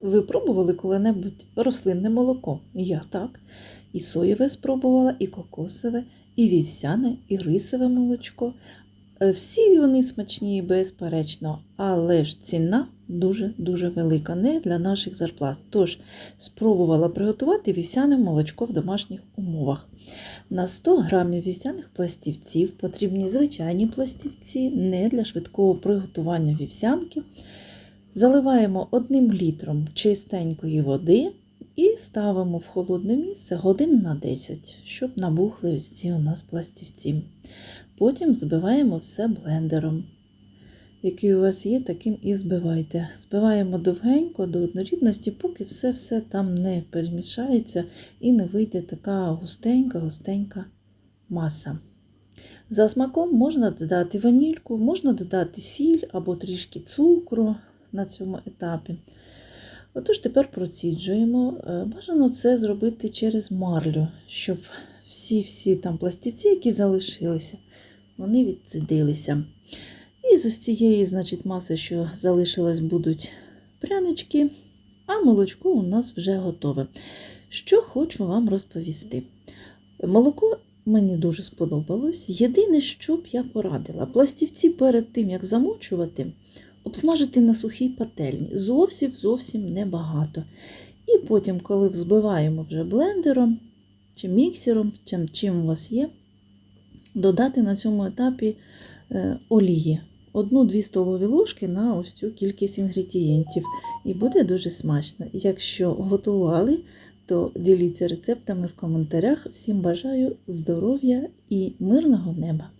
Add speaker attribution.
Speaker 1: Ви пробували коли-небудь рослинне молоко? Я так. І соєве спробувала, і кокосове, і вівсяне, і рисове молочко. Е, Всі вони смачні, безперечно, але ж ціна дуже-дуже велика, не для наших зарплат. Тож спробувала приготувати вівсяне молочко в домашніх умовах. На 100 грамів вівсяних пластівців потрібні звичайні пластівці, не для швидкого приготування вівсянки. Заливаємо одним літром чистенької води і ставимо в холодне місце годин на 10, щоб набухли ось ці у нас пластівці. Потім збиваємо все блендером. Який у вас є, таким і збивайте. Збиваємо довгенько до однорідності, поки все-все там не перемішається і не вийде така густенька-густенька маса. За смаком можна додати ванільку, можна додати сіль або трішки цукру на цьому етапі. Отож, тепер проціджуємо. Е, Бажано це зробити через марлю, щоб всі-всі там пластівці, які залишилися, вони відцідилися. І з ось цієї, значить, маси, що залишилось, будуть прянички, а молочко у нас вже готове. Що хочу вам розповісти. Молоко мені дуже сподобалось. Єдине, що б я порадила, пластівці перед тим, як замочувати, обсмажити на сухій пательні. Зовсім зовсім небагато. І потім, коли взбиваємо вже блендером чи міксером, чим, чим у вас є, додати на цьому етапі е, олії. Одну-дві столові ложки на ось цю кількість інгредієнтів. І буде дуже смачно. Якщо готували, то діліться рецептами в коментарях. Всім бажаю здоров'я і мирного неба!